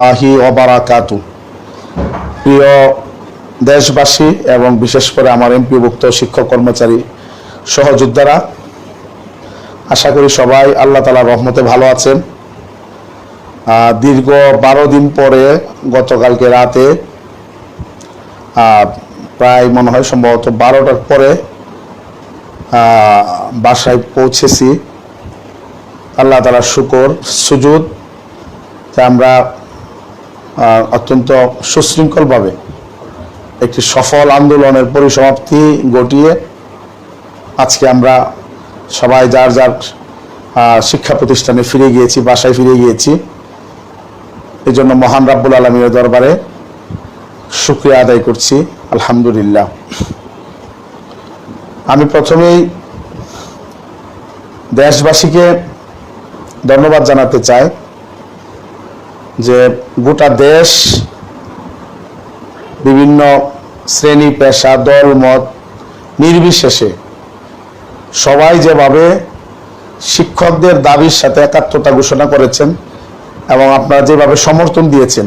আহি অবারাকাতু প্রিয় দেশবাসী এবং বিশেষ করে আমার এমপিভুক্ত শিক্ষক কর্মচারী সহযোদ্ধারা, আশা করি সবাই আল্লাহ তালার রহমতে ভালো আছেন। দীর্ঘ বারো দিন পরে গতকালকে রাতে প্রায় মনে হয় সম্ভবত বারোটার পরে বাসায় পৌঁছেছি। আল্লাহ তালার শুকর যে আমরা অত্যন্ত সুশৃঙ্খলভাবে একটি সফল আন্দোলনের পরিসমাপ্তি ঘটিয়ে আজকে আমরা সবাই যার যার শিক্ষা প্রতিষ্ঠানে ফিরে গিয়েছি, বাসায় ফিরে গিয়েছি। এই জন্য মহান রাব্বুল আলমীর দরবারে শুক্রিয়া আদায় করছি, আলহামদুলিল্লাহ। আমি প্রথমেই দেশবাসীকে ধন্যবাদ জানাতে চাই। যে গোটা দেশ, বিভিন্ন শ্রেণি, পেশা, দল, মত নির্বিশেষে সবাই যেভাবে শিক্ষকদের দাবির সাথে একাত্মতা ঘোষণা করেছেন এবং আপনারা যেভাবে সমর্থন দিয়েছেন,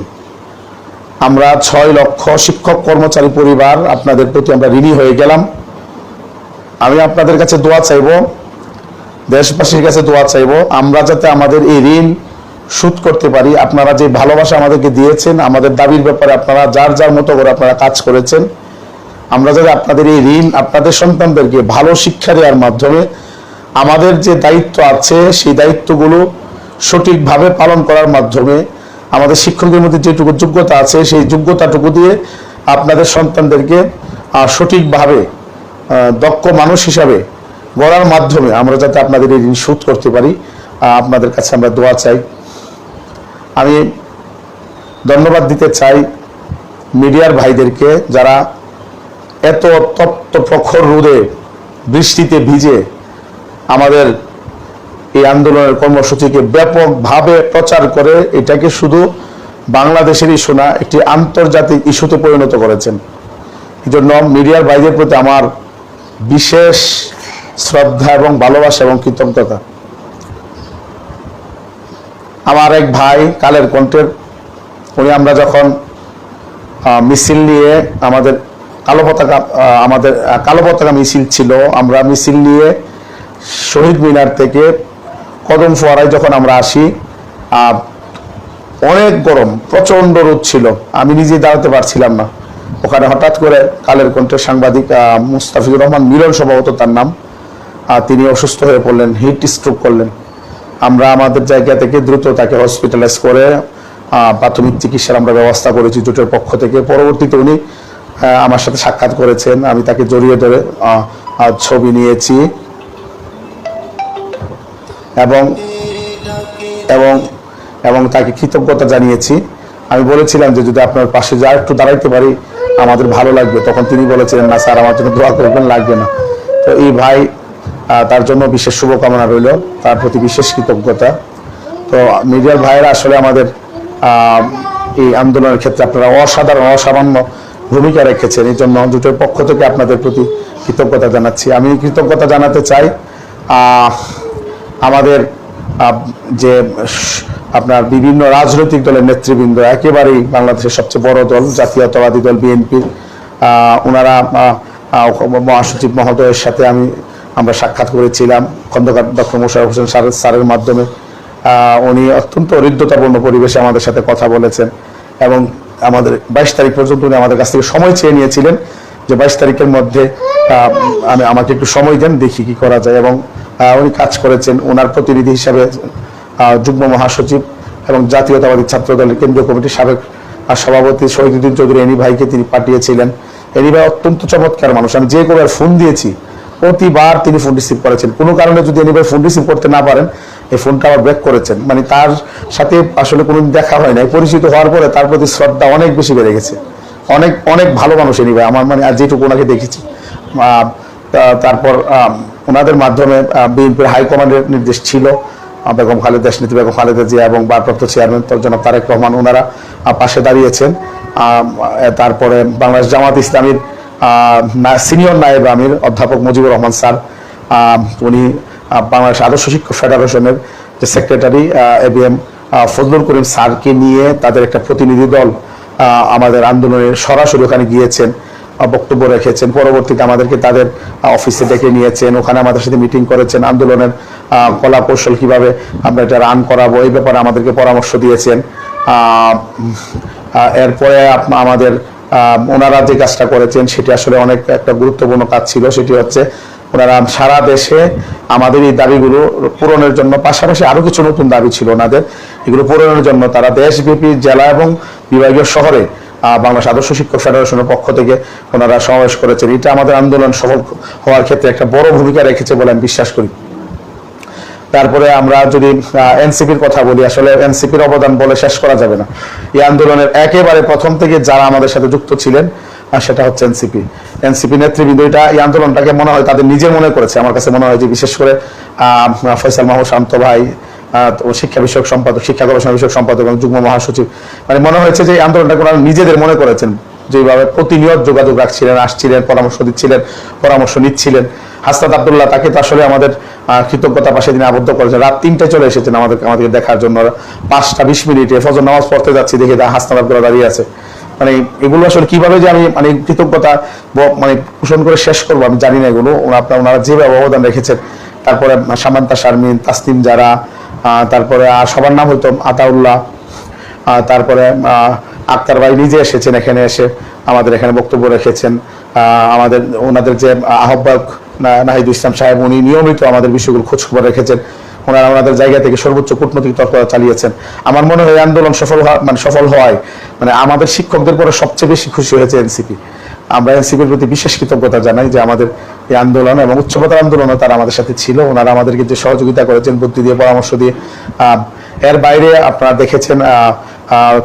আমরা ছয় লক্ষ শিক্ষক, কর্মচারী পরিবার আপনাদের প্রতি আমরা ঋণী হয়ে গেলাম। আমি আপনাদের কাছে দোয়া চাইব, দেশবাসীর কাছে দোয়া চাইব, আমরা যাতে আমাদের এই ঋণ শোধ করতে পারি। আপনারা যে ভালোবাসা আমাদেরকে দিয়েছেন, আমাদের দাবির ব্যাপারে আপনারা যার যার মতো করে আপনারা কাজ করেছেন। আমরা যাতে আপনাদের এই ঋণ, আপনাদের সন্তানদেরকে ভালো শিক্ষা দেওয়ার মাধ্যমে আমাদের যে দায়িত্ব আছে, সেই দায়িত্বগুলো সঠিকভাবে পালন করার মাধ্যমে আমাদের শিক্ষকদের মধ্যে যেটুকু যোগ্যতা আছে, সেই যোগ্যতাটুকু দিয়ে আপনাদের সন্তানদেরকে সঠিকভাবে দক্ষ মানুষ হিসাবে গড়ার মাধ্যমে আমরা যাতে আপনাদের এই ঋণ শোধ করতে পারি। আপনাদের কাছে আমরা দোয়া চাই। আমি ধন্যবাদ দিতে চাই মিডিয়ার ভাইদেরকে যারা এত তপ্ত প্রখর রোদে বৃষ্টিতে ভিজে আমাদের এই আন্দোলনের কর্মসূচিকে ব্যাপকভাবে প্রচার করে এটাকে শুধু বাংলাদেশের ইস্যু না একটি আন্তর্জাতিক ইস্যুতে পরিণত করেছেন। এই জন্য মিডিয়ার ভাইদের প্রতি আমার বিশেষ শ্রদ্ধা এবং ভালোবাসা এবং কৃতজ্ঞতা। আমার এক ভাই কালের কণ্ঠের, উনি আমরা যখন মিছিল নিয়ে আমাদের কালো পতাকা আমাদের কালো পতাকা মিছিল ছিল, আমরা মিছিল নিয়ে শহীদ মিনার থেকে কদম ফোয়ারায় যখন আমরা আসি অনেক গরম প্রচণ্ড রোদ ছিল, আমি নিজে দাঁড়াতে পারছিলাম না। ওখানে হঠাৎ করে কালের কণ্ঠের সাংবাদিক মুস্তাফিজুর রহমান মিলন সম্ভবত তার নাম তিনি অসুস্থ হয়ে পড়লেন, হিট স্ট্রোক করলেন। আমরা আমাদের জায়গা থেকে দ্রুত তাকে হসপিটালাইজ করে প্রাথমিক চিকিৎসার আমরা ব্যবস্থা করেছি জোটের পক্ষ থেকে। পরবর্তীতে উনি আমার সাথে সাক্ষাৎ করেছেন। আমি তাকে জড়িয়ে ধরে ছবি নিয়েছি। এবং এবং এবং তাকে কৃতজ্ঞতা জানিয়েছি। আমি বলেছিলাম যে যদি আপনার পাশে যা একটু দাঁড়াইতে পারি, আমাদের ভালো লাগবে। তখন তিনি বলেছিলেন, না, স্যার, আমার জন্য দোয়া করবেন, লাগবে না। তো এই ভাই তার জন্য বিশেষ শুভকামনা রইল, তার প্রতি বিশেষ কৃতজ্ঞতা। তো, মিডিয়ার ভাইয়েরা আসলে আমাদের এই আন্দোলনের ক্ষেত্রে আপনারা অসাধারণ, অসামান্য ভূমিকা রেখেছেন। এই জন্য জোটের পক্ষ থেকে আপনাদের প্রতি কৃতজ্ঞতা জানাচ্ছি। আমি কৃতজ্ঞতা জানাতে চাই আমাদের যে আপনার বিভিন্ন রাজনৈতিক দলের নেতৃবৃন্দ, একেবারেই বাংলাদেশের সবচেয়ে বড় দল, জাতীয়তাবাদী দল, বিএনপি ওনারা মহাসচিব মহোদয়ের সাথে আমি আমরা সাক্ষাৎ করেছিলাম খন্দকার ডক্টর মোশারফ হোসেন স্যারের স্যারের মাধ্যমে। উনি অত্যন্ত হৃদ্যতাপূর্ণ পরিবেশে আমাদের সাথে কথা বলেছেন এবং আমাদের বাইশ তারিখ পর্যন্ত উনি আমাদের কাছ থেকে সময় চেয়ে নিয়েছিলেন যে বাইশ তারিখের মধ্যে আমি আমাকে একটু সময় দেন, দেখি কি করা যায়। এবং উনি কাজ করেছেন ওনার প্রতিনিধি হিসাবে যুগ্ম মহাসচিব এবং জাতীয়তাবাদী ছাত্র দলের কেন্দ্রীয় কমিটির সাবেক সভাপতি শহীদুদ্দিন চৌধুরী এনি ভাইকে তিনি পাঠিয়েছিলেন। এনি ভাই অত্যন্ত চমৎকার মানুষ। আমি যে কবার ফোন দিয়েছি প্রতিবার তিনি ফোন রিসিভ করেছেন। কোনো কারণে যদি এনি ফোন রিসিভ করতে না পারেন, এই ফোনটা আবার ব্যাক করেছেন। মানে তার সাথে আসলে কোনো দেখা হয় নাই। পরিচিত হওয়ার পরে তার প্রতি শ্রদ্ধা অনেক বেশি বেড়ে গেছে। অনেক অনেক ভালো মানুষ এনি ভাই আমার মানে আর যেটুকু ওনাকে দেখেছি। তারপর ওনাদের মাধ্যমে বিএনপির হাইকমান্ডের নির্দেশ ছিল। বেগম খালেদা দেশনীতি বেগম খালেদা জিয়া এবং ভারপ্রাপ্ত চেয়ারম্যান জনাব তারেক রহমান ওনারা পাশে দাঁড়িয়েছেন। তারপরে বাংলাদেশ জামাত ইসলামীর সিনিয়র নায়েব আমির, অধ্যাপক মুজিবুর রহমান স্যার উনি বাংলাদেশ আদর্শ শিক্ষক ফেডারেশনের যে secretary A B M Fazlul Karim স্যারকে নিয়ে তাদের একটা প্রতিনিধি দল আমাদের আন্দোলনের সরাসরি ওখানে গিয়েছেন বক্তব্য রেখেছেন, পরবর্তীতে আমাদেরকে তাদের অফিসে ডেকে নিয়েছেন, ওখানে আমাদের সাথে মিটিং করেছেন, আন্দোলনের কলা কৌশল কীভাবে আমরা এটা রান করাবো, এই ব্যাপারে আমাদেরকে পরামর্শ দিয়েছেন এরপরে আমাদের ওনারা যে কাজটা করেছেন সেটি আসলে অনেক একটা গুরুত্বপূর্ণ কাজ ছিল। সেটি হচ্ছে ওনারা সারা দেশে আমাদের এই দাবিগুলো পূরণের জন্য, পাশাপাশি আরও কিছু নতুন দাবি ছিল ওনাদের। এগুলো পূরণের জন্য তারা দেশব্যাপী জেলা এবং বিভাগীয় শহরে বাংলাদেশ আদর্শ শিক্ষক ফেডারেশনের পক্ষ থেকে ওনারা সমাবেশ করেছেন। এটা আমাদের আন্দোলন সফল হওয়ার ক্ষেত্রে একটা বড় ভূমিকা রেখেছে বলে আমি বিশ্বাস করি। তারপরে আমরা যদি এনসিপির কথা বলি আসলে এনসিপির অবদান বলে শেষ করা যাবে না। এই আন্দোলনের একেবারে প্রথম থেকে যারা আমাদের সাথে যুক্ত ছিলেন আহ, সেটা হচ্ছে এনসিপি এনসিপি নেতৃবৃন্দ এটা এই আন্দোলনটাকে মনে হয় তাদের নিজের মনে করেছে। আমার কাছে মনে হয় যে বিশেষ করে ফয়সাল মাহমুদ শান্ত ভাই শিক্ষা বিষয়ক সম্পাদক শিক্ষা গবেষণা বিষয়ক সম্পাদক এবং যুগ্ম মহাসচিব মানে মনে হয়েছে যে এই আন্দোলনটাকে নিজেদের মনে করেছেন। যেভাবে প্রতিনিয়ত যোগাযোগ রাখছিলেন, আসছিলেন, পরামর্শ দিচ্ছিলেন, পরামর্শ নিচ্ছিলেন। হাসনাত আবদুল্লাহ তাকে তো আসলে আমাদের কৃতজ্ঞতা পাশে দিনে আবদ্ধ করেছেন। রাত তিনটায় চলে এসেছেন আমাদের আমাদেরকে দেখার জন্য। পাঁচটা, বিশ মিনিটে ফজর নামাজ পড়তে যাচ্ছি, দেখে দা হাসনাত আবদুল্লাহ দাঁড়িয়ে আছে। মানে এগুলো আসলে কীভাবে যে আমি মানে কৃতজ্ঞতা মানে পোষণ করে শেষ করব, আমি জানি না এগুলো। আপনার, ওনারা যেভাবে অবদান রেখেছেন। তারপরে সামান্তা শারমিন, তাসনিম যারা তারপরে, আর সবার নাম হয়তো আতাউল্লাহ তারপরে আক্তার ভাই নিজে এসেছেন এখানে এসে আমাদের এখানে বক্তব্য রেখেছেন। আমাদের ওনাদের যে আহ্বায়ক না- নাহিদুল ইসলাম সাহেব, উনি নিয়মিত আমাদের বিষয়গুলো খোঁজ খবর রেখেছেন। ওনারা ওনাদের জায়গা থেকে সর্বোচ্চ কূটনৈতিক তৎপরতা চালিয়েছেন। আমার মনে হয় আন্দোলন সফল মানে সফল হওয়ায় মানে আমাদের শিক্ষকদের পরে সবচেয়ে বেশি খুশি হয়েছে এনসিপি। আমরা এনসিপির প্রতি বিশেষ কৃতজ্ঞতা জানাই যে আমাদের এই আন্দোলন এবং উচ্চপতার আন্দোলনও তারা আমাদের সাথে ছিল। ওনারা আমাদেরকে যে সহযোগিতা করেছেন, বুদ্ধি দিয়ে, পরামর্শ দিয়ে এর বাইরে আপনারা দেখেছেন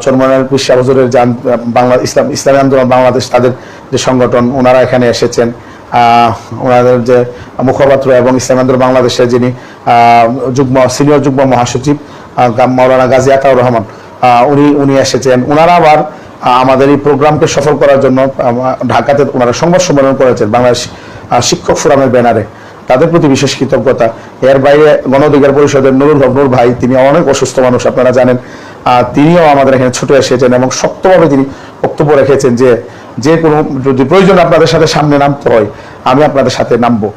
চরমনার বিশ্ব হুজুরের যে আন- বাংলা, ইসলাম, ইসলামী আন্দোলন, বাংলাদেশ তাদের যে সংগঠন, ওনারা এখানে এসেছেন। ওনাদের যে মুখপাত্র এবং ইসলামী আন্দোলন বাংলাদেশের যিনি যুগ্ম, সিনিয়র যুগ্ম মহাসচিব মাওলানা গাজী আতাউর রহমান উনি উনি এসেছেন। ওনারা আবার আমাদের এই প্রোগ্রামকে সফল করার জন্য ঢাকাতে ওনারা সংবাদ সম্মেলন করেছেন, বাংলাদেশ শিক্ষক ফোরামের ব্যানারে। তাদের প্রতি বিশেষ কৃতজ্ঞতা। এর বাইরে গণ অধিকার পরিষদের নুরুল হক নুর ভাই, তিনি অনেক অসুস্থ মানুষ, আপনারা জানেন। তিনিও আমাদের এখানে ছুটে এসেছেন এবং শক্তভাবে তিনি বক্তব্য রেখেছেন যে যে কোনো যদি প্রয়োজন আপনাদের সাথে সামনে নামতে হয়, আমি আপনাদের সাথে নামবো।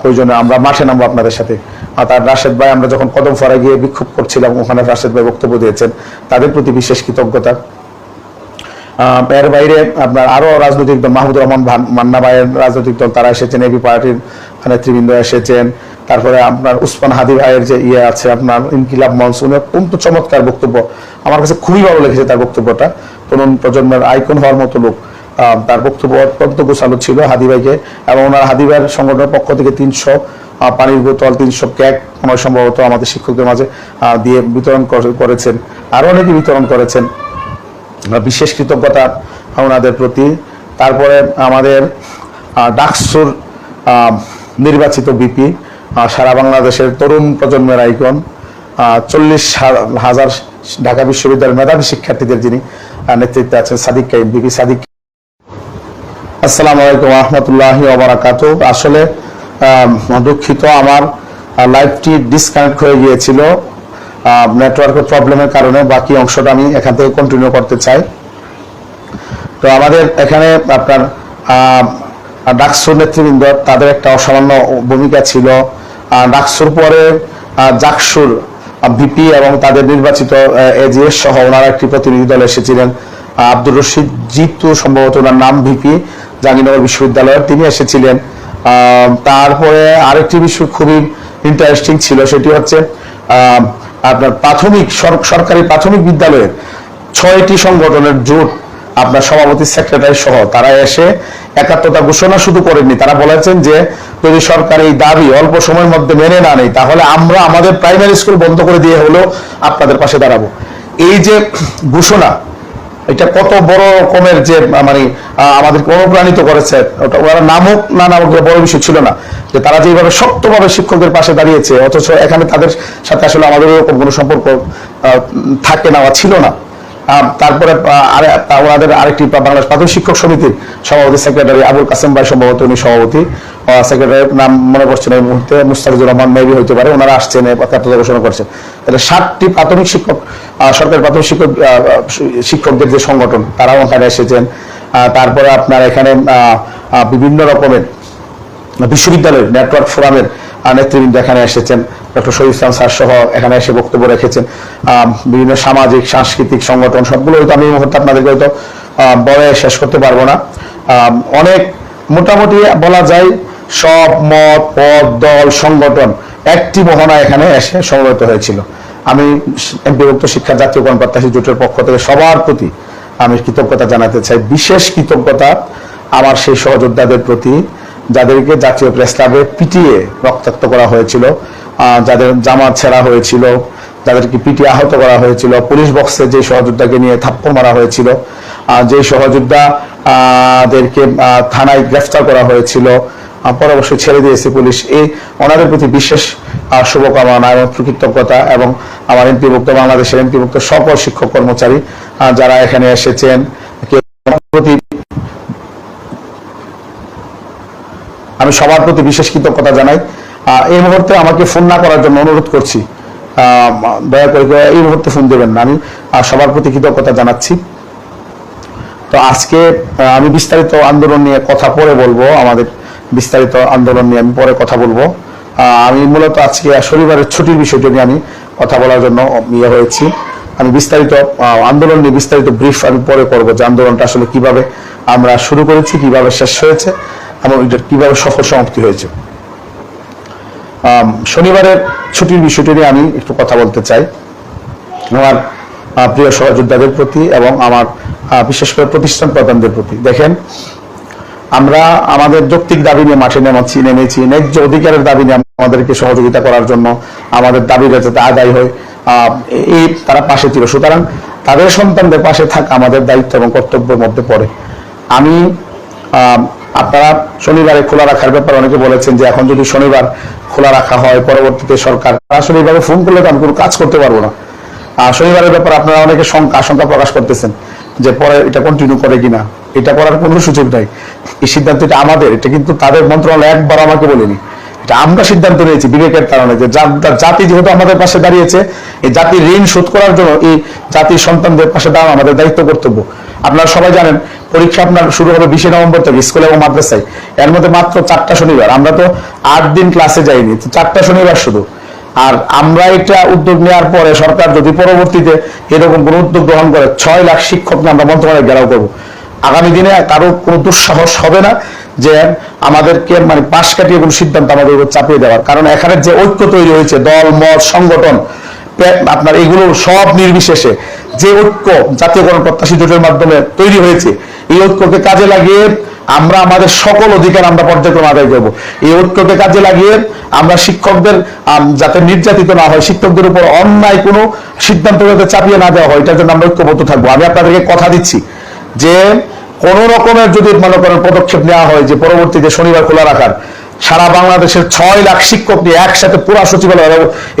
প্রয়োজনে আমরা মাঠে নামবো আপনাদের সাথে। আর তার রাশেদ ভাই, আমরা যখন কদম ফরা গিয়ে বিক্ষোভ করছিলাম, ওখানে রাশেদ ভাই বক্তব্য দিয়েছেন। তাদের প্রতি বিশেষ কৃতজ্ঞতা। এর বাইরে আপনার আরও রাজনৈতিক দল, মাহমুদুর রহমান মান্না ভাইয়ের রাজনৈতিক দল, তারা এসেছেন এবি পার্টির নেতৃবৃন্দ এসেছেন। তারপরে আপনার উসমান হাদি ভাইয়ের যে ইয়ে আছে, আপনার ইনকিলাব মঞ্চ উনি অত্যন্ত চমৎকার বক্তব্য। আমার কাছে খুবই ভালো লেগেছে তার বক্তব্যটা। তরুণ প্রজন্মের আইকন হওয়ার মতো লোক তার বক্তব্য অত্যন্ত গোছালো ছিল হাদি ভাইকে এবং ওনার হাদি ভাইয়ের সংগঠনের পক্ষ থেকে তিনশো পানির বোতল, তিনশো ক্যাক আমার সম্ভবত আমাদের শিক্ষকদের মাঝে দিয়ে বিতরণ করে- করেছেন। আরও অনেকে বিতরণ করেছেন। বিশেষ কৃতজ্ঞতা ওনাদের প্রতি। তারপরে আমাদের ডাকসুর নির্বাচিত বিপি সারা বাংলাদেশের তরুণ প্রজন্মের আইকন চল্লিশ হাজার ঢাকা বিশ্ববিদ্যালয়ের মেধাবী শিক্ষার্থীদের যিনি নেতৃত্বে আছেন সাদিক কাইম বিপি সাদিক আসসালামু আলাইকুম রহমতুল্লাহ ওবরাকাত আসলে দুঃখিত, আমার লাইভটি ডিসকানেক্ট হয়ে গিয়েছিল নেটওয়ার্কের প্রবলেমের কারণে বাকি অংশটা আমি এখান থেকে কন্টিনিউ করতে চাই। তো আমাদের এখানে আপনার ডাকসুর নেতৃবৃন্দ, তাদের একটা অসামান্য ভূমিকা ছিল। ডাকসুর পরে জাকসুর ভিপি এবং তাদের নির্বাচিত এজিএস সহ ওনারা একটি প্রতিনিধি দল এসেছিলেন। আব্দুর রশিদ জিতু সম্ভবত ওনার নাম ভিপি, জাহাঙ্গীরনগর বিশ্ববিদ্যালয়ের তিনি এসেছিলেন। তারপরে আরেকটি বিষয় খুবই ইন্টারেস্টিং ছিল, সেটি হচ্ছে আপনার প্রাথমিক সরকারি প্রাথমিক বিদ্যালয়ের ছয়টি সংগঠনের জোট আপনার সভাপতি সেক্রেটারি সহ তারা এসে একাত্মতা ঘোষণা শুধু করেননি। তারা বলেছেন যে, যদি সরকার এই দাবি অল্প সময়ের মধ্যে মেনে না নেয়, তাহলে আমরা আমাদের প্রাইমারি স্কুল বন্ধ করে দিয়ে হলেও আপনাদের পাশে দাঁড়াবো। এই যে ঘোষণা, এটা কত বড় রকমের যে মানে আমাদেরকে অনুপ্রাণিত করেছে, ওটা ওরা নামক না নামক বড় বিষয় ছিল না। যে তারা যেভাবে শক্তভাবে শিক্ষকদের পাশে দাঁড়িয়েছে, অথচ এখানে তাদের সাথে আসলে আমাদের এরকম কোনো সম্পর্ক থাকে না বা ছিল না। তারপরে ওনাদের আরেকটি বাংলাদেশ প্রাথমিক শিক্ষক সমিতির সভাপতি সেক্রেটারি আবুল কাসেম ভাই সম্ভবত উনি সভাপতি। সেক্রেটারির নাম মনে করছেন এই মুহূর্তে মুস্তাফিজুর রহমান মেবি হইতে পারে, ওনারা আসছেন ঘোষণা করছেন তাহলে ষাটটি প্রাথমিক শিক্ষক সরকারি প্রাথমিক শিক্ষক শিক্ষকদের যে সংগঠন, তারাও ওখানে এসেছেন। তারপরে আপনার এখানে বিভিন্ন রকমের বিশ্ববিদ্যালয়ের নেটওয়ার্ক ফোরামের নেতৃবৃন্দ এখানে এসেছেন, ডক্টর শহীদ ইসলাম স্যার সহ এখানে এসে বক্তব্য রেখেছেন বিভিন্ন সামাজিক, সাংস্কৃতিক সংগঠন, সবগুলো হয়তো আমি এই মুহূর্তে আপনাদেরকে হয়তো বলে শেষ করতে পারব না। অনেক মোটামুটি বলা যায় সব মত, পদ, দল, সংগঠন একটি মোহনা এখানে এসে সমবেত হয়েছিল। আমি এমপিভুক্ত শিক্ষা জাতীয়করণ প্রত্যাশী জোটের পক্ষ থেকে সবার প্রতি আমি কৃতজ্ঞতা জানাতে চাই। বিশেষ কৃতজ্ঞতা আমার সেই সহযোদ্ধাদের প্রতি। যাদেরকে জাতীয় প্রেস ক্লাবে পিটিয়ে রক্তাক্ত করা হয়েছিল যাদের জামা ছেঁড়া হয়েছিল, যাদেরকে পিটিয়ে আহত করা হয়েছিল, পুলিশ বক্সে যে সহযোদ্ধাকে নিয়ে থাপ্পড় মারা হয়েছিল যে সহযোদ্ধা দেরকে থানায় গ্রেফতার করা হয়েছিল পরে ছেড়ে দিয়েছে পুলিশ। এই ওনাদের প্রতি বিশেষ শুভকামনা এবং কৃতজ্ঞতা এবং আমার এমপিভুক্ত, বাংলাদেশের এমপিভুক্ত সকল শিক্ষক কর্মচারী যারা এখানে এসেছেন প্রতি আমি সবার প্রতি বিশেষ কৃতজ্ঞতা জানাই। এই মুহূর্তে আমাকে ফোন না করার জন্য অনুরোধ করছি। দয়া করে এই মুহূর্তে ফোন দেবেন না। আমি সবার প্রতি কৃতজ্ঞতা জানাচ্ছি। তো আজকে আমি বিস্তারিত আন্দোলন নিয়ে কথা পরে বলব। আমাদের বিস্তারিত আন্দোলন নিয়ে আমি পরে কথা বলব। আমি মূলত আজকে শনিবারের ছুটির বিষয়টি নিয়ে আমি কথা বলার জন্য ইয়ে হয়েছি। আমি বিস্তারিত আন্দোলন নিয়ে বিস্তারিত ব্রিফ আমি পরে করব যে আন্দোলনটা আসলে কীভাবে আমরা শুরু করেছি, কীভাবে শেষ হয়েছে। এবং এটার কীভাবে সফল সমাপ্তি হয়েছে। শনিবারের ছুটির বিষয়টি নিয়ে আমি একটু কথা বলতে চাই। আমার প্রিয় সহযোদ্ধাদের প্রতি এবং আমার বিশেষ করে প্রতিষ্ঠান প্রধানদের প্রতি। দেখেন, আমরা আমাদের যৌক্তিক দাবি নিয়ে মাঠে নেমেছি নেমেছি, ন্যায্য অধিকারের দাবি নিয়ে আমাদেরকে সহযোগিতা করার জন্য আমাদের দাবিটা যাতে আদায় হয় এই তারা পাশে ছিল। সুতরাং তাদের সন্তানদের পাশে থাকা আমাদের দায়িত্ব এবং কর্তব্যের মধ্যে পড়ে। আমি আপনারা শনিবারে খোলা রাখার ব্যাপারে অনেকে বলেছেন যে এখন যদি শনিবার খোলা রাখা হয়, পরবর্তীতে সরকার আসলে এইভাবে ফোন করলে তো আমি কোনো কাজ করতে পারব না। আর শনিবারের ব্যাপারে আপনারা অনেকে শঙ্কা, আশঙ্কা প্রকাশ করতেছেন যে পরে এটা কন্টিনিউ করে কিনা। এটা করার কোনো সুযোগ নাই। এই সিদ্ধান্ত এটা আমাদের, এটা কিন্তু তাদের মন্ত্রণালয় একবার আমাকে বলেনি। এটা আমরা সিদ্ধান্ত নিয়েছি বিবেকের কারণে যে জাতি যেহেতু আমাদের পাশে দাঁড়িয়েছে, এই জাতির ঋণ শোধ করার জন্য এই জাতির সন্তানদের পাশে দাঁড়ানো আমাদের দায়িত্ব কর্তব্য। আপনারা সবাই জানেন, পরীক্ষা আপনার শুরু হবে বিশে নভেম্বর থেকে স্কুল এবং মাদ্রাসায়। এর মধ্যে মাত্র চারটা শনিবার। আমরা তো আট দিন ক্লাসে যাইনি, তো চারটা শনিবার শুধু। আর আমরা এটা উদ্যোগ নেওয়ার পরে সরকার যদি পরবর্তীতে এরকম কোনো উদ্যোগ গ্রহণ করে, ছয় লাখ শিক্ষক নিয়ে আমরা মন্ত্রণালয়ে ঘেরাও করব। আগামী দিনে কারও কোনো দুঃসাহস হবে না যে আমাদেরকে মানে পাশ কাটিয়ে কোনো সিদ্ধান্ত আমাদের উপর চাপিয়ে দেওয়ার। কারণ এখানে যে ঐক্য তৈরি হয়েছে, দল, মত, সংগঠন আপনার এগুলো সব নির্বিশেষে যে ঐক্য জাতীয়করণ প্রত্যাশী জোটের মাধ্যমে তৈরি হয়েছে, এই ঐক্যকে কাজে লাগিয়ে আমরা আমাদের সকল অধিকার আমরা পর্যায়ক্রমে আদায় করব। এই ঐক্যকে কাজে লাগিয়ে আমরা শিক্ষকদের যাতে নির্যাতিত না হয়, শিক্ষকদের উপর অন্যায় কোনো সিদ্ধান্ত যাতে চাপিয়ে না দেওয়া হয়, এটার জন্য আমরা ঐক্যবদ্ধ থাকব। আমি আপনাদেরকে কথা দিচ্ছি যে কোন রকমের যদি মনে করেন পদক্ষেপ নেওয়া হয় যে পরবর্তীতে শনিবার খোলা রাখার সারা বাংলাদেশের ছয় লাখ শিক্ষক নিয়ে একসাথে পুরা সচিবালয়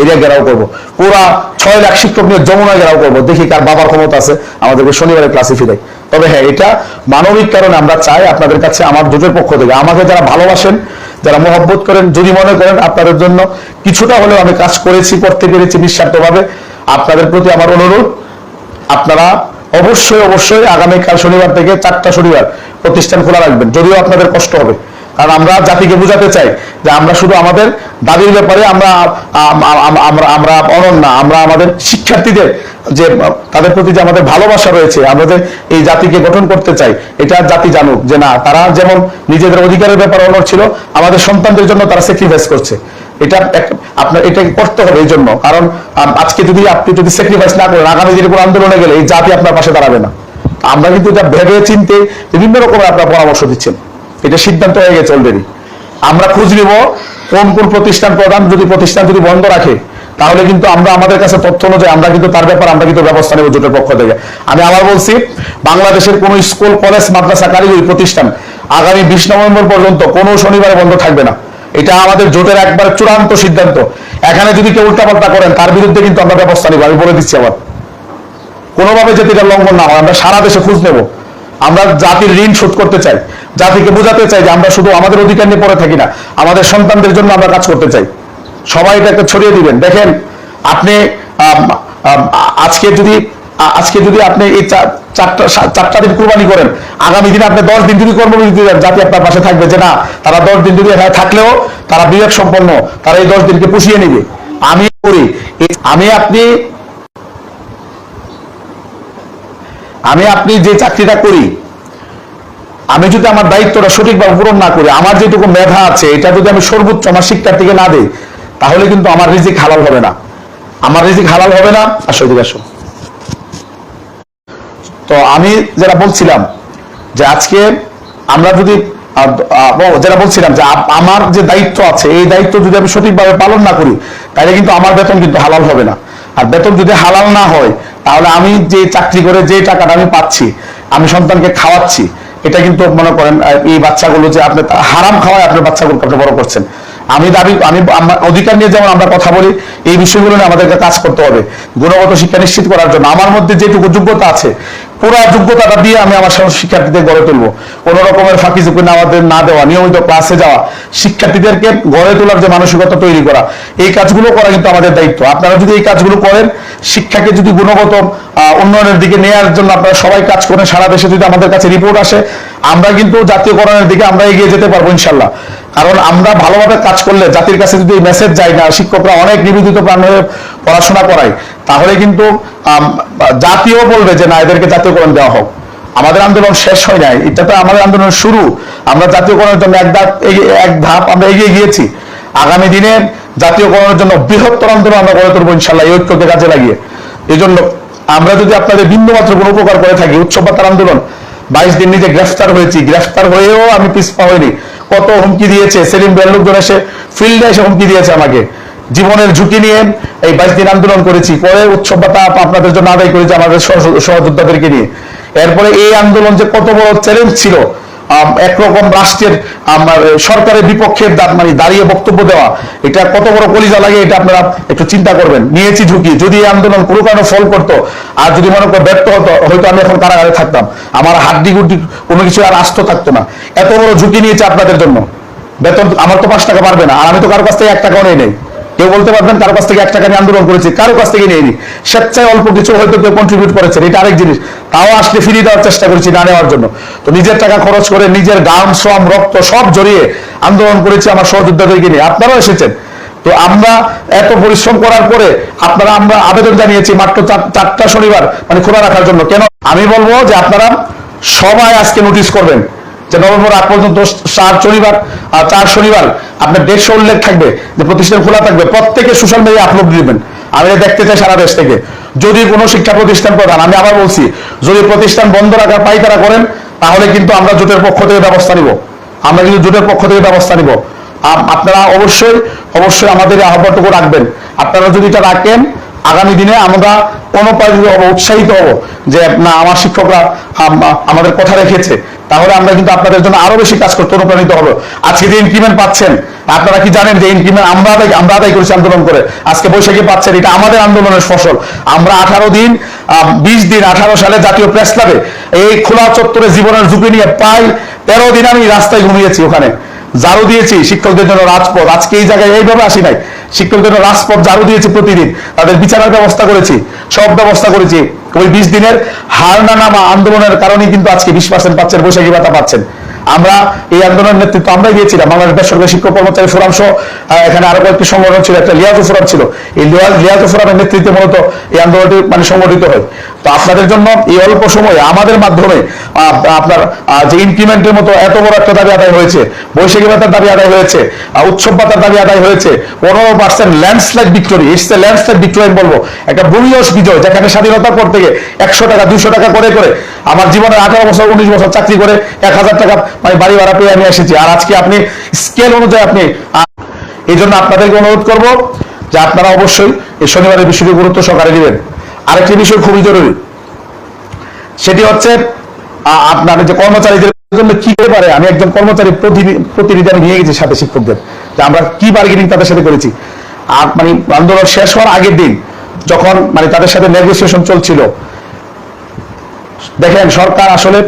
এরিয়া ঘেরাও করব। পুরা ছয় লাখ শিক্ষক নিয়ে যমুনা ঘেরাও করব। দেখি কার বাবার ক্ষমতা আছে, আমাদেরকে শনিবারে ক্লাসে ফিরাই। তবে হ্যাঁ এটা মানবিক কারণে আমরা চাই আপনাদের কাছে, আমার জোটের পক্ষ থেকে, আমাকে যারা ভালোবাসেন, যারা মহব্বত করেন, যদি মনে করেন আপনাদের জন্য কিছুটা হলেও আমি কাজ করেছি, করতে পেরেছি নিঃস্বার্থভাবে, আপনাদের প্রতি আমার অনুরোধ। আপনারা অবশ্যই অবশ্যই আগামীকাল শনিবার থেকে চারটা শনিবার প্রতিষ্ঠান খোলা রাখবেন, যদিও আপনাদের কষ্ট হবে। কারণ আমরা জাতিকে বোঝাতে চাই যে আমরা শুধু আমাদের দাবির ব্যাপারে আমরা, আম- আম- আমরা আমরা অনন্য আমরা আমাদের শিক্ষার্থীদের যে, তাদের প্রতি যে আমাদের ভালোবাসা রয়েছে আমাদের এই জাতিকে গঠন করতে চাই, এটা জাতি জানুক যে না, তারা যেমন নিজেদের অধিকারের ব্যাপারে অনর ছিল, আমাদের সন্তানদের জন্য তারা স্যাক্রিফাইস করছে। এটা আপনার, এটাকে করতে হবে এই জন্য। কারণ আজকে যদি আপনি যদি স্যাক্রিফাইস না করেন আগামী দিনে কোনো আন্দোলনে গেলে এই জাতি আপনার পাশে দাঁড়াবে না। আমরা কিন্তু এটা ভেবে চিনতে বিভিন্ন রকমের আপনার পরামর্শ দিচ্ছেন। এটা সিদ্ধান্ত হয়ে গেছে অলরেডি আমরা খোঁজ নিব কোন কোন প্রতিষ্ঠান প্রধান যদি প্রতিষ্ঠান যদি বন্ধ রাখে, তাহলে কিন্তু আমরা আমাদের কাছে তথ্য অনুযায়ী আমরা কিন্তু তার ব্যাপারে আমরা কিন্তু ব্যবস্থা নেব জোটের পক্ষ থেকে। আমি আবার বলছি, বাংলাদেশের কোন স্কুল, কলেজ, মাদ্রাসা, কারিগরি প্রতিষ্ঠান আগামী বিশ নভেম্বর পর্যন্ত কোনো শনিবারে বন্ধ থাকবে না। এটা আমাদের জোটের একবার চূড়ান্ত সিদ্ধান্ত। এখানে যদি কেউ উল্টাপাল্টা করেন, তার বিরুদ্ধে কিন্তু আমরা ব্যবস্থা নিব, আমি বলে দিচ্ছি আবার। কোনোভাবে যাতে এটা লঙ্ঘন না হয়, আমরা সারা দেশে খোঁজ নেব। আমরা জাতির ঋণ শোধ করতে চাই। জাতিকে বোঝাতে চাই যে আমরা শুধু আমাদের অধিকার নিয়ে পড়ে থাকি না, আমাদের সন্তানদের জন্য আমরা কাজ করতে চাই। সবাই এটাকে ছড়িয়ে দিবেন। দেখেন, আপনি আজকে যদি আজকে যদি আপনি এই চারটা চারটা দিন কুরবানি করেন, আগামী দিনে আপনি দশ দিন যদি কর্মবিরতি দেন জাতি আপনার পাশে থাকবে যে না, তারা দশ দিন যদি এখানে থাকলেও তারা বিবেক সম্পন্ন, তারা এই দশ দিনকে পুষিয়ে নেবে। আমি করি আমি আপনি আমি আপনি যে চাকরিটা করি আমি যদি আমার দায়িত্বটা সঠিকভাবে পূরণ না করি, আমার যেটুকু মেধা আছে, এটা যদি আমি সর্বোচ্চ আমার শিক্ষার্থীকে না দিই, তাহলে কিন্তু আমার রিজিক হালাল হবে না। আমার রিজিক হালাল হবে না। আসো এদিকে আসো। তো আমি যেটা বলছিলাম যে আজকে আমরা যদি যেটা বলছিলাম যে আমার যে দায়িত্ব আছে, এই দায়িত্ব যদি আমি সঠিকভাবে পালন না করি, তাহলে কিন্তু আমার বেতন কিন্তু হালাল হবে না। আর বেতন যদি হালাল না হয়, তাহলে আমি যে চাকরি করে যে টাকাটা আমি পাচ্ছি, আমি সন্তানকে খাওয়াচ্ছি এটা কিন্তু মনে করেন এই বাচ্চাগুলো যে আপনি হারাম খাওয়ায় আপনার বাচ্চাগুলোকে আপনি বড় করছেন। আমি দাবি, আমি অধিকার নিয়ে যেমন আমরা কথা বলি, এই বিষয়গুলো নিয়ে আমাদেরকে কাজ করতে হবে। গুণগত শিক্ষা নিশ্চিত করার জন্য। আমার মধ্যে যেটুকু যোগ্যতা আছে পুরা যোগ্যতাটা দিয়ে আমি আমার শিক্ষার্থীদের গড়ে তুলবো। কোন রকমের ফাঁকি চুকি আমাদের না দেওয়া, নিয়মিত ক্লাসে যাওয়া, শিক্ষার্থীদেরকে গড়ে তোলার যে মানসিকতা তৈরি করা, এই কাজগুলো করা কিন্তু আমাদের দায়িত্ব। আপনারা যদি এই কাজগুলো করেন, শিক্ষাকে যদি গুণগত উন্নয়নের দিকে নেওয়ার জন্য আপনারা সবাই কাজ করেন, সারা দেশে যদি আমাদের কাছে রিপোর্ট আসে, আমরা কিন্তু জাতীয়করণের দিকে আমরা এগিয়ে যেতে পারব ইনশাল্লাহ কারণ আমরা ভালোভাবে কাজ করলে জাতির কাছে যদি মেসেজ যায় না শিক্ষকরা অনেক নিবেদিত প্রাণ হয়ে পড়াশোনা করায়, তাহলে কিন্তু জাতীয় বলবে যে না, এদেরকে জাতীয়করণ দেওয়া হোক। আমাদের আন্দোলন শেষ হয় নাই, এটা তো আমাদের আন্দোলন শুরু। আমরা জাতীয়করণের জন্য এক ধাপ এক ধাপ আমরা এগিয়ে গিয়েছি। আগামী দিনে জাতীয়করণের জন্য বৃহত্তর আন্দোলন আমরা গড়ে তুলবো ইনশাল্লাহ এই ঐক্যকে কাজে লাগিয়ে। এই জন্য আমরা যদি আপনাদের বিন্দুমাত্র কোনো উপকার করে থাকি, উৎসব আন্দোলন, বাইশ দিন নিজে গ্রেফতার হয়েছি, গ্রেফতার হয়েও আমি পিছপা হইনি। কত হুমকি দিয়েছে, সেলিম বের লোকজন এসে ফিল্ডে এসে হুমকি দিয়েছে আমাকে। জীবনের ঝুঁকি নিয়ে এই বাইশ দিন আন্দোলন করেছি, পরে উৎসব আপনাদের জন্য আদায় করেছি আমাদের সহ- সহযোদ্ধাদেরকে নিয়ে। এরপরে এই আন্দোলন যে কত বড় চ্যালেঞ্জ ছিল একরকম রাষ্ট্রের সরকারের বিপক্ষে দা- মানে দাঁড়িয়ে বক্তব্য দেওয়া। এটা কত বড় কলিজা লাগে, এটা আপনারা একটু চিন্তা করবেন। নিয়েছি ঝুঁকি। যদি এই আন্দোলন কোনো কারণে ফল করতো, আর যদি মনে করো ব্যর্থ হতো, হয়তো আমি এখন কারাগারে থাকতাম। আমার হাড্ডি গুড্ডি কোনো কিছু আর আস্ত থাকতো না। এত বড় ঝুঁকি নিয়েছে আপনাদের জন্য। বেতন, আমার তো পাঁচ টাকা পারবে না, আর আমি তো কারও কাছ থেকে এক টাকাও নেই নেই। কেউ বলতে পারবেন কারও কাছ থেকে এক টাকা আন্দোলন করেছি, কারও কাছ থেকে নিয়ে স্বেচ্ছায় অল্প কিছু হয়তো কেউ কন্ট্রিবিউট করেছেন এটা আরেক জিনিস। তাও আসলে ফিরিয়ে দেওয়ার চেষ্টা করেছি না নেওয়ার জন্য। তো নিজের টাকা খরচ করে নিজের গাম শ্রম, রক্ত সব জড়িয়ে আন্দোলন করেছি আমার সহযোদ্ধাদেরকে নিয়ে। আপনারাও এসেছেন। তো আমরা এত পরিশ্রম করার পরে আপনারা আমরা আবেদন জানিয়েছি মাত্র চারটা শনিবার মানে খোলা রাখার জন্য। কেন? আমি বলব যে আপনারা সবাই আজকে নোটিশ করবেন। যে নভেম্বর আগ পর্যন্ত চার শনিবার আহ, চার শনিবার আপনার দেড়শো উল্লেখ থাকবে যে প্রতিষ্ঠান খোলা থাকবে প্রত্যেকে সোশ্যাল মিডিয়া আপলোড দিবেন। আমি দেখতে চাই সারা দেশ থেকে। যদি কোনো শিক্ষা প্রতিষ্ঠান প্রধান আমি আবার বলছি যদি প্রতিষ্ঠান বন্ধ রাখার পাইকারা করেন তাহলে কিন্তু আমরা জোটের পক্ষ থেকে ব্যবস্থা নিব। আমরা কিন্তু জোটের পক্ষ থেকে ব্যবস্থা নিব। আপনারা অবশ্যই অবশ্যই আমাদের আহ্বানটুকু রাখবেন। আপনারা যদি এটা রাখেন আগামী দিনে আমরা অনুপ্রাণিত হব উৎসাহিত হব যে, না, আমার শিক্ষকরা আমাদের কথা রেখেছে। তাহলে আমরা কিন্তু আপনাদের জন্য আরও বেশি কাজ করতে অনুপ্রাণিত হব। আজকে যে ইনক্রিমেন্ট পাচ্ছেন, আপনারা কি জানেন যে ইনক্রিমেন্ট আমরা আদায় আমরা আদায় করেছি আন্দোলন করে? আজকে বৈশাখী পাচ্ছেন, এটা আমাদের আন্দোলনের ফসল। আমরা আঠারো দিন বিশ দিন, আঠারো সালে জাতীয় প্রেস ক্লাবে এই খোলা চত্বরে জীবনের ঝুঁকি নিয়ে প্রায় তেরো দিন আমি রাস্তায় ঘুমিয়েছি ওখানে। ঝাড়ু দিয়েছি, শিক্ষকদের জন্য রাজপথ। আজকে এই জায়গায় এইভাবে আসি নাই। শিক্ষকদের জন্য রাজপথ জারু দিয়েছি প্রতিদিন। তাদের বিচারের ব্যবস্থা করেছি, সব ব্যবস্থা করেছি। ওই বিশ দিনের হার না নামা আন্দোলনের কারণে কিন্তু আজকে বিশ পার্সেন্ট পাচ্ছেন বৈশাখী ভাতা পাচ্ছেন। আমরা এই আন্দোলনের নেতৃত্ব আমরাই দিয়েছিলাম। বাংলাদেশ বেসরকারি শিক্ষক কর্মচারী ফোরাম সহ এখানে আরও কয়েকটি সংগঠন ছিল। একটা লিয়াজু ফোরাম ছিল। এই লিয়া- লিয়াজু ফোরামের নেতৃত্বে মূলত এই আন্দোলনটি মানে সংগঠিত হয়। তো আপনাদের জন্য এই অল্প সময়ে আমাদের মাধ্যমে আপনার যে ইনক্রিমেন্টের মতো এত বড় একটা দাবি আদায় হয়েছে, বৈশাখী ভাতার দাবি আদায় হয়েছে উৎসব ভাতার দাবি আদায় হয়েছে, পনেরো percent landslide victory it's landslide victory আমি বলব, একটা ভূমিয়স বিজয়, যেখানে স্বাধীনতার পর থেকে একশো টাকা দুশো টাকা করে করে, আমার জীবনে আঠারো বছর, উনিশ বছর চাকরি করে এক হাজার টাকা মানে বাড়ি ভাড়া পেয়ে আমি এসেছি। আর আজকে আপনি স্কেল অনুযায়ী আপনি এই জন্য আপনাদেরকে অনুরোধ করব যে আপনারা অবশ্যই এই শনিবারের বিষয়টি গুরুত্ব সহকারে দিবেন আরেকটি বিষয় খুবই জরুরি। সেটি হচ্ছে আপনার যে কর্মচারীদের জন্য কি হতে পারে? আমি একজন কর্মচারী প্রতিনিধি আমি নিয়ে গেছি সাথে শিক্ষকদের। যে আমরা কি বার্গেনিং তাদের সাথে করেছি? আর মানে আন্দোলন শেষ হওয়ার আগের দিন যখন মানে তাদের সাথে নেগোসিয়েশন চলছিল, দেখেন সরকার আসলে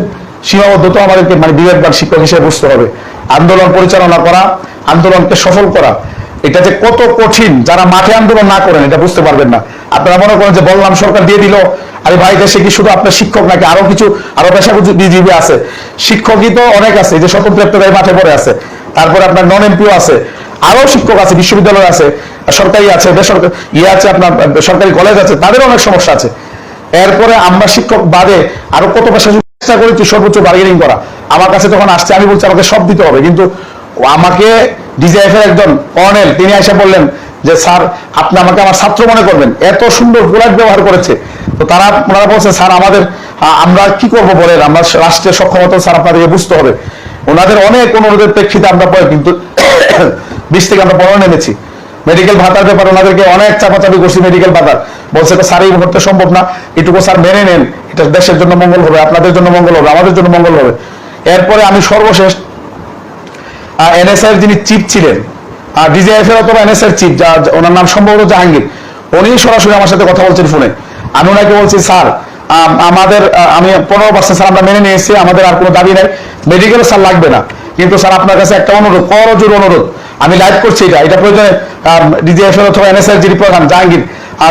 সীমাবদ্ধ তো আমাদেরকে মানে বিবেকবান শিক্ষক হিসেবে বুঝতে হবে। আন্দোলন পরিচালনা করা, আন্দোলনকে সফল করা, এটা যে কত কঠিন, যারা মাঠে আন্দোলন না করেন, এটা বুঝতে পারবেন না। আপনারা মনে করেন যে বললাম সরকার দিয়ে দিল, আরে ভাই, দেশে কি শুধু আপনার শিক্ষক নাকি আরও কিছু, আরও পেশাজীবী আছে? শিক্ষকই তো অনেক আছে যে স্বতন্ত্র একটা মাঠে পড়ে আছে। তারপরে আপনার নন এমপিও আছে, আরও শিক্ষক আছে, বিশ্ববিদ্যালয় আছে, সরকারি আছে, বেসরকারি ইয়ে আছে আপনার, সরকারি কলেজ আছে, তাদের অনেক সমস্যা আছে। এরপরে আমরা শিক্ষক বাদে আরও কত পেশা চেষ্টা করেছি সর্বোচ্চ বার্গেনিং করা। আমার কাছে তখন আসছে, আমি বলছি, আমাকে সব দিতে হবে। কিন্তু আমাকে ডিজিএফ এর একজন কর্নেল, তিনি এসে বললেন যে, স্যার, আপনি আমাকে আমার ছাত্র মনে করবেন। এত সুন্দর গোলাপ ব্যবহার করেছে। তো তারা ওনারা বলছে, স্যার, আমাদের আমরা কি করব বলেন? আমরা রাষ্ট্রের সক্ষমতা স্যার, আপনাদেরকে বুঝতে হবে। ওনাদের অনেক অনুরোধের প্রেক্ষিতে আমরা পরে কিন্তু বিশ থেকে আমরা পরে নেমেছি। মেডিকেল ভাতার ব্যাপারে ওনাদেরকে অনেক চাপাচাপি করছি মেডিকেল ভাতার। বলছে তো স্যার, এই মুহূর্তে সম্ভব না। এটুকু স্যার মেনে নেন। এটা দেশের জন্য মঙ্গল হবে, আপনাদের জন্য মঙ্গল হবে, আমাদের জন্য মঙ্গল হবে। এরপরে আমি সর্বশেষ এনএসআই যিনি চিফ ছিলেন আর ডিজিএফ এর অথবা এনএসআই চিফ যা ওনার নাম সম্ভবত জাহাঙ্গীর উনি সরাসরি আমার সাথে কথা বলছেন ফোনে আমি ওনাকে বলছি, স্যার আমাদের আমি পনেরো পার্সেন্ট স্যার আমরা মেনে নিয়েছি, আমাদের আর কোনো দাবি নাই। মেডিকেল স্যার লাগবে না। কিন্তু স্যার, আপনার কাছে একটা অনুরোধ করজোর অনুরোধ। আমি লাইভ করছি এটা। এটা প্রয়োজনে ডিজিএফ এর অথবা এনএসআই যিনি প্রধান, জাহাঙ্গীর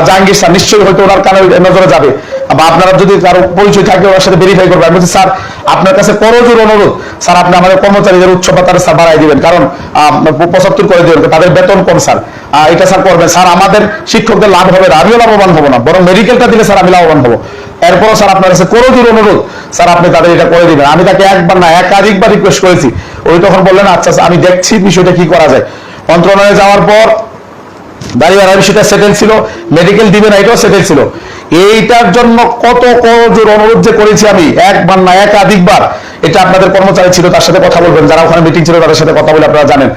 জাহাঙ্গীর স্যার, নিশ্চয়ই হয়তো ওনার কানে নজরে যাবে। বা আপনারা যদি কারও পরিচয় থাকে, ওনার সাথে ভেরিফাই করবেন। আমি বলছি, স্যার, আপনার কাছে করজোর অনুরোধ। স্যার, আপনি আমাদের কর্মচারীদের উচ্চ ভাতার স্যার বাড়াই দিবেন। কারণ পঁচাত্তর করে দিবেন। তাদের বেতন কম, স্যার। এটা স্যার করবেন। স্যার, আমাদের শিক্ষকদের লাভ হবে আমিও লাভবান হব না। বরং মেডিকেলটা দিলে, স্যার, আমি লাভবান হব। এরপরও, স্যার, আপনার কাছে করজোর অনুরোধ। স্যার, আপনি তাদের এটা করে দিবেন। আমি তাকে একবার না, একাধিকবার রিকোয়েস্ট করেছি। ওই তখন বললেন আচ্ছা আমি দেখছি বিষয়টা কি করা যায়। মন্ত্রণালয়ে যাওয়ার পর দাঁড়িয়ে বিষয়টা সেটেল ছিল মেডিকেল দিবে না এটাও সেটেল ছিল। এইটার জন্য কত কজোর অনুরোধ যে করেছি আমি, একবার না, একাধিকবার, এটা আপনাদের কর্মচারী ছিল, তার সাথে কথা বলবেন, যারা ওখানে মিটিং ছিল তাদের সাথে কথা বলে আপনারা জানেন।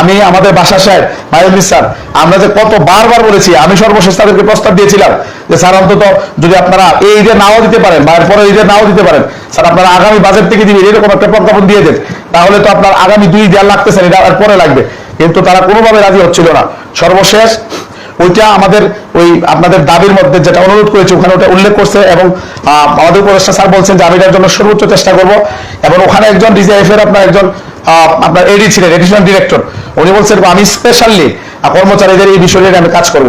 আমি আমাদের বাসা সাহেব মায়ুদ্দিন স্যার, আমরা যে কত বারবার বলেছি, আমি সর্বশেষ তাদেরকে প্রস্তাব দিয়েছিলাম যে স্যার, অন্তত যদি আপনারা এই ঈদে নাও দিতে পারেন বা এরপরে ঈদে নাও দিতে পারেন, স্যার, আপনারা আগামী বাজেট থেকে দিবেন এরকম একটা প্রজ্ঞাপন দিয়ে দেন, তাহলে তো আপনার আগামী দুই দেড় লাগতেছেন এটা আর পরে লাগবে। কিন্তু তারা কোনোভাবে রাজি হচ্ছিল না। সর্বশেষ ওইটা আমাদের ওই আপনাদের দাবির মধ্যে যেটা অনুরোধ করেছে, ওখানে ওটা উল্লেখ করছে এবং আমাদের উপদেষ্টা স্যার বলছেন যে আমি এটার জন্য সর্বোচ্চ চেষ্টা করব। এবং ওখানে একজন ডিজিএফ এর আপনার একজন আপনার এডি ছিলেন এডিশনাল ডিরেক্টর উনি বলছেন, আমি স্পেশালি কর্মচারীদের এই বিষয়ে আমি কাজ করব।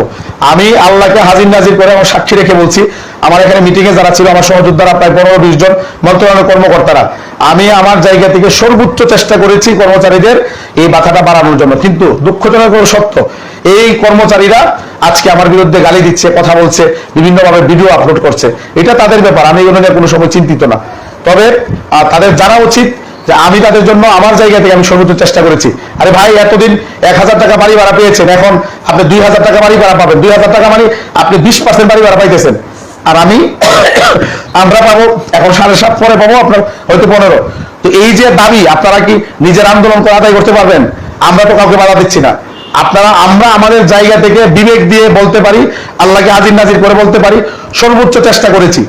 আমি আল্লাহকে হাজির নাজির করে আমার সাক্ষী রেখে বলছি, আমার এখানে মিটিংয়ে যারা ছিল, আমার সহযোদ্ধারা প্রায় পনেরো, বিশ জন মন্ত্রণালয়ের কর্মকর্তারা। আমি আমার জায়গা থেকে সর্বোচ্চ চেষ্টা করেছি কর্মচারীদের এই বাধাটা বাড়ানোর জন্য। কিন্তু দুঃখজনক সত্য, এই কর্মচারীরা আজকে আমার বিরুদ্ধে গালি দিচ্ছে, কথা বলছে, বিভিন্নভাবে ভিডিও আপলোড করছে। এটা তাদের ব্যাপার, আমি এগুলো নিয়ে কোনো সময় চিন্তিত না। তবে তাদের জানা উচিত যে আমি তাদের জন্য আমার জায়গা থেকে আমি সর্বোচ্চ চেষ্টা করেছি। আরে ভাই, এতদিন এক হাজার টাকা বাড়ি ভাড়া পেয়েছেন, এখন আপনি দুই হাজার টাকা বাড়ি ভাড়া পাবেন। দুই হাজার টাকা মানে আপনি বিশ পার্সেন্ট বাড়ি ভাড়া পাইতেছেন। আর আমি আমরা পাবো, এখন সাড়ে সাত পরে পাবো, আপনার হয়তো পনেরো। তো এই যে দাবি, আপনারা কি নিজের আন্দোলন করে আদায় করতে পারবেন? আমরা তো কাউকে বাধা দিচ্ছি না। আপনারা, আমরা আমাদের জায়গা থেকে বিবেক দিয়ে বলতে পারি, আল্লাহকে আজির নাজির করে বলতে পারি, সর্বোচ্চ চেষ্টা করেছি।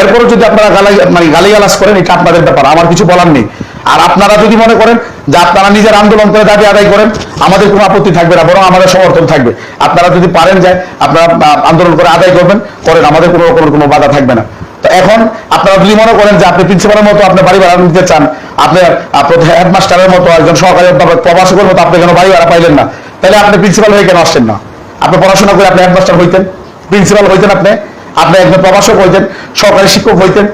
এরপরে যদি আপনারা গালাই মানে গালিগালাজ করেন, এটা আপনাদের ব্যাপার, আমার কিছু বলার নেই। আর আপনারা যদি মনে করেন যে আপনারা নিজের আন্দোলন করে দাবি আদায় করেন, আমাদের কোনো আপত্তি থাকবে না, বরং আমাদের সমর্থন থাকবে। আপনারা যদি পারেন যায়, আপনারা আন্দোলন করে আদায় করবেন, করেন, আমাদের কোনো রকমের কোনো বাধা থাকবে না। তো এখন আপনারা যদি মনে করেন যে আপনি প্রিন্সিপালের মতো আপনি বাড়ি ভাড়া নিতে চান, আপনি হেডমাস্টারের মতো একজন সহকারী প্রভাষকের মতো আপনি কেন বাড়ি ভাড়া পাইলেন না? তাহলে আপনি প্রিন্সিপাল হয়ে কেন আসছেন না? আপনি পড়াশোনা করে আপনি হেডমাস্টার হইতেন। প্রিন্সিপাল হইতেন আপনি। আপনি একজন প্রভাষক হইতেন সহকারী শিক্ষক হইতেন,